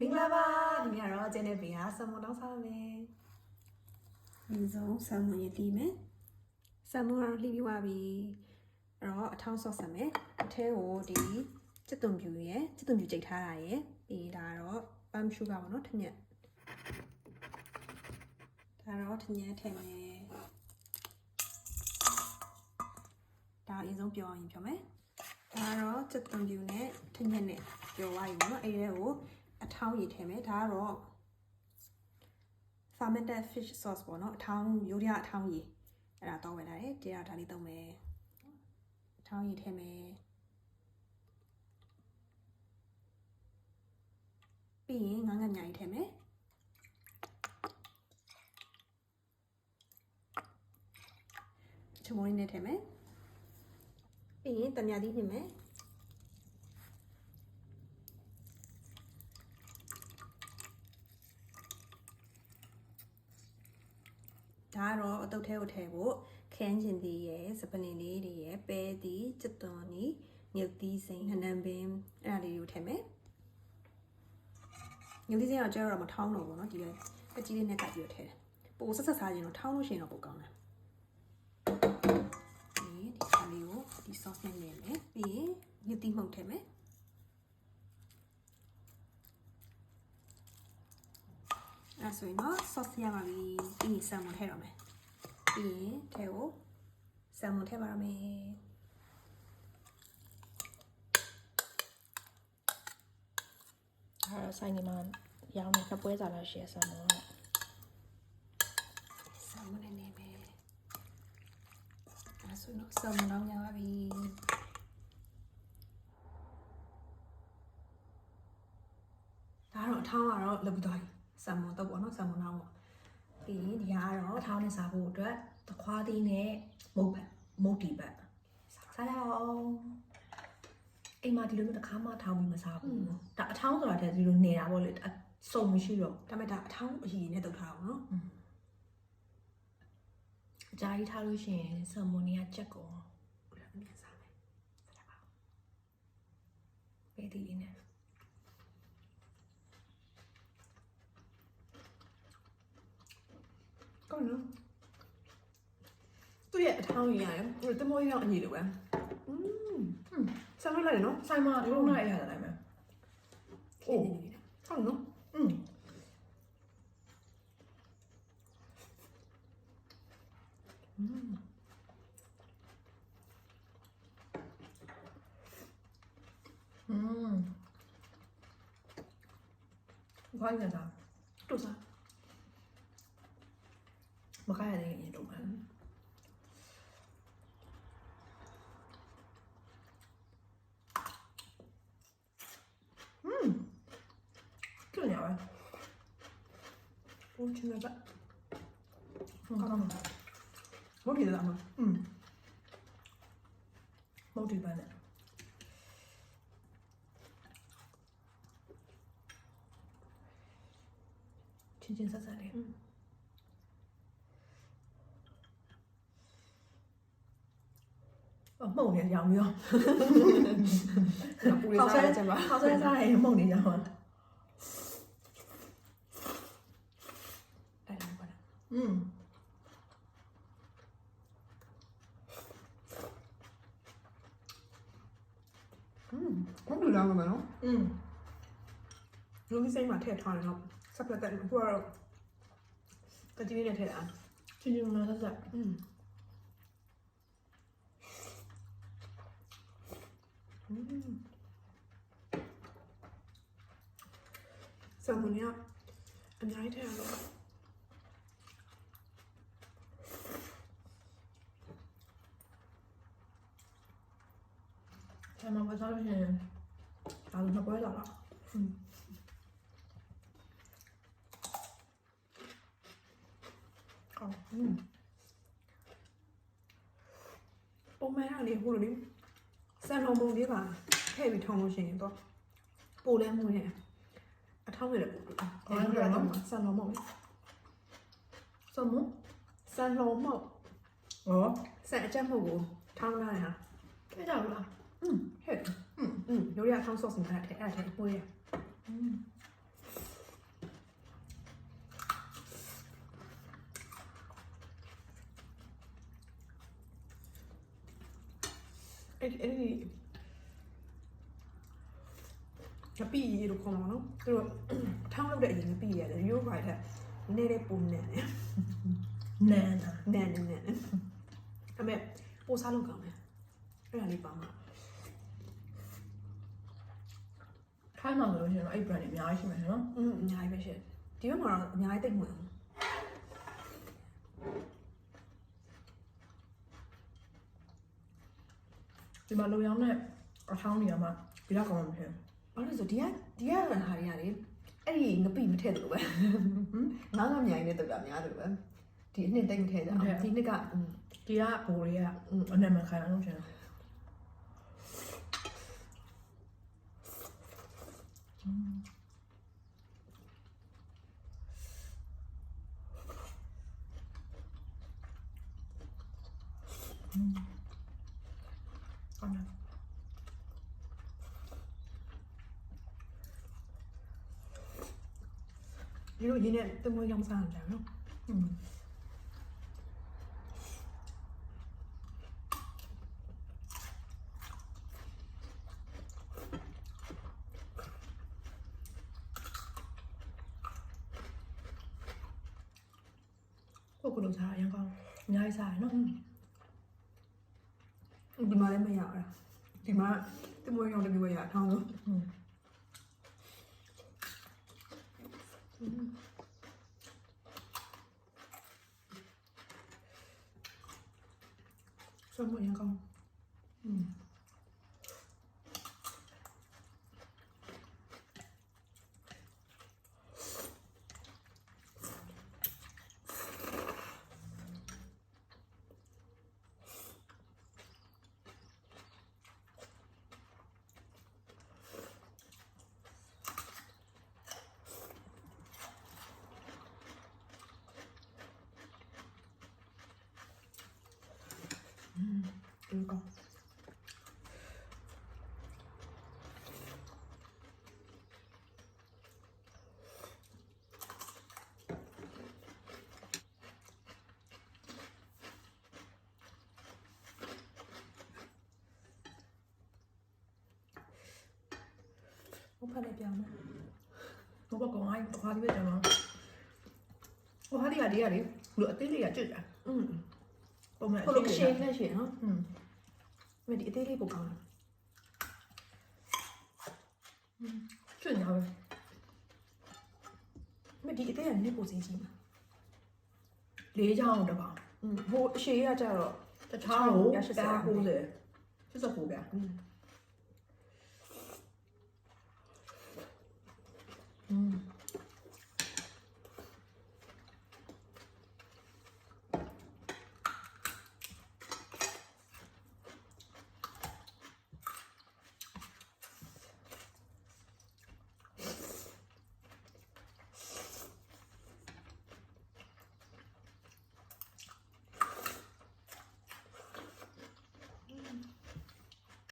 မင်္ဂလာပါဒီနေ့ကတော့ကျင်းတဲ့ဘေးဟာဆမ်မွန်တောင်းစားပါမယ်အရင်ဆုံးဆာမွန်ရေးပြီးမယ်ဆမ်မွန်ကတော့လှီးပြီးသွားပြီအဲ့တော့အထောင်းဆော့ဆက်မယ်အထဲကိုဒီစက်သွန်ပြူရယ်စက်သွန်ပြူကြိတ်ထားတာရယ်ပြီးရင်ဒါကတော့ပမ်ရှူဂါပေါ့နော်ထညက်ဒါတော့ထညက်ထည့်မယ်ဒါအရင်ဆုံးပြောရင်ပြောမယ်ဒါကတော့စက်သွန်ပြူနဲ့ထညက်နဲ့ပြောသွားပြီပေါ့နော်အဲ့ဒီကို အထောင်းရည်ထည့်မယ်ဒါကတော့ fermented fish sauce ပေါ့နော်အထောင်းရိုးရအထောင်းရည်အဲ့ဒါတော့ဝယ်လာတယ်တရားဒါလေးသုံးမယ်အထောင်းရည်ထည့်မယ်ပြီးရင်ငါးငါးညာရည်ထည့်မယ်ချုံမွေးနဲ့ထည့်မယ်ပြီးရင်တမြာသီးထည့်မယ် ဒါကတော့အတုပ်ထဲကိုထည့်ဖို့ခန်းကျင်သီးရယ်စပနေလေးတွေရယ်ပဲသီးစက်သွန်နီမြုပ်သီးစိမ်းနနံပင်အဲ့ဒါလေးတွေကိုထည့်မယ်မြုပ်သီးစိမ်းကကျတော့မထောင်းတော့ဘူးเนาะဒီလေအကြီးလေးနဲ့ကပ်ပြီးတော့ထည့်တယ်ပိုဆက်ဆက်စားရင်တော့ထောင်းလို့ရှိရင်တော့ပိုကောင်းတယ်ဒီဒီခါလေးကိုဒီ sauce နဲ့နေမယ်ပြီးရင်မြုပ်သီးမှုန့်ထည့်မယ် ဆိုရင်တော့ sauce ရပါပြီပြီးရင်ဆန်မွန်ထည့်တော့မယ်ပြီးရင်ထဲကိုဆန်မွန်ထည့်ပါရမယ်ဒါတော့ဆိုင်နေမှာရောင်းနေနှစ်ပွဲစားလောက်ရှိရဆာမောကဆန်မွန်နဲ့နေမယ်အဲ့ဆိုရင်တော့ဆန်မွန်တော့ရပါပြီဒါကတော့အထောင်းကတော့လုပ်ပြီးသွားပြီ ဆန်မွန်တော့ပေါ့နော်ဆန်မွန်တော့ပေါ့ပြီးရင်ဒီဟာကတော့အထောင်းနဲ့စားဖို့အတွက်တခွားသီးနဲ့မုတ်ပတ်မုတ်တီပတ်စားရအောင်အိမ်မှာဒီလိုမျိုးတစ်ခါမှထောင်းပြီးမစားဘူးဒါအထောင်းဆိုတာတည်းဒီလိုနေတာပေါ့လေအစုံမရှိတော့ဒါပေမဲ့ဒါအထောင်းအရည်နဲ့တုတ်ထားအောင်နော်အကြာကြီးထားလို့ရှိရင်ဆာမွန်နီယာချက်ကုန်ဘယ်လိုမြန်စားမလဲပဲတီလေးနဲ့ ကောင်းနော်သူ့ရဲ့အထောင်းရည်ရတယ်ဟိုတမောကြီးတော့အညီလိုပဲอืมဆန်လို့လိုက်တယ်နော် ဆိုင်မှာထုံးလိုက်ရတာလည်းမယ် အိုးကောင်းနော် อืมอืมဘာလဲတာ တို့စား မခိုင်းရတဲ့ရင်တော့မှာ ကြည့်ရအောင် ဘုန်းချင်းလည်းဟုတ်ကဲ့မဟုတ်တယ်လားမอืมမဟုတ်ဒီပန်းနဲ့ချင်းချင်းဆက်ဆက်လေးအ မှုန့်နေရောင်ရောပူရစားရကျမဟောက်ဆဲစားရင်မှုန့်နေရောင်ပါအဲ့ဒါပါလားอืมอืมဟုတ်လူလာမှာနော်อืมလူကြီးစိတ်မှာထည့်ထားတယ်နော်ဆက်ပလက်တက်အခုကတော့တတိယနဲ့ထည့်တာချင်းချင်းလာဆက်ဆက်อืม แซลมอนเนี้อันนี้ให้แทนเลยแซลมอนก็ชอบแทนตาลุงเขาก็แม่หลับหรอก哦，嗯，我买上礼物了，你。 ဆန်ထုံပုံလေးပါထည့်ပြီးထုံလို့ရှိရင်တော့ပိုလဲမှုနဲ့အထောက်ရတယ်ပို့အဲ့ဒါကတော့ဆန်ထုံပုံလေးဆန်မို့ဆန်ထုံပုံဟောဆန်အချက်မှုကိုထောင်းလာတယ်ဟာတွေ့ကြဘူးလားอืมဟဲ့อืมอืมရိုးရအောင်ဆော့စင်ထားတယ်အဲ့ဒါထည့်ပို့ရอืม အဲ့ဒီအဲ့ဒီကပီလို့ခေါ်မှာနော်သူတို့အထောင်းလုပ်တဲ့အရင်ကပီရတယ်ရိုးရိုက်တဲ့နည်းနည်းပုံနေတယ်နန်းတာနန်းနန်းနန်းအမေပိုစားလို့ကောင်းတယ်အဲ့ဒါလေးပါမှာထိုင်းမှာဆိုလို့ရှိရင်တော့အဲ့ brand တွေအများကြီးရှိမယ်နော်อืมအများကြီးပဲရှင့်ဒီဘက်မှာတော့အများကြီးတိတ်မဝင် ဒီမှာလုံရောက်နဲ့အထောင်းနေရမှာဒီလောက်ကောင်းမှမဖြစ်ဘူးဘာလို့လဲဆိုဒီကဒီကဟာတွေရတယ်အဲ့ဒီငပိမထည့်တယ်လို့ပဲငါးငါးမြိုင်နဲ့တူတာများတယ်လို့ပဲဒီအနှစ်တိတ်မထည့်ကြအောင်ဒီနှစ်ကဒီကဘိုးလေးကအနံ့မခံအောင်လုပ်ချင်တယ် ဒီလိုရင်းနဲ့တမွေးရောင်းစားကြတယ်နော်อืมကိုကလို့စားရရင်ကောင်းအများကြီးစားရနော်ဒီမှာလည်းမရဘူးဒီ မှာတမွေးရောင်း ဖတ်လည်းပြောင်းမယ် ဘောကကောင်အိုင်းတစ်ခါဒီပဲကျွန်တော်ဟိုဟာဒီကဒီကလေလူအသေးလေးကကြွကြ อืม ပုံမှန် ဟိုလိုရှင်းနဲ့ရှင်းနော် อืม မဒီအသေးလေးပိုကောင်းတယ် ကြွညာပဲ မဒီအသေးကနည်းပိုစီကြီးမှာ လေးချောင်းတစ်ပါ อืมဟိုအရှိရကြတော့ တခြားကို 180 တာ90 89ဗျာ 嗯。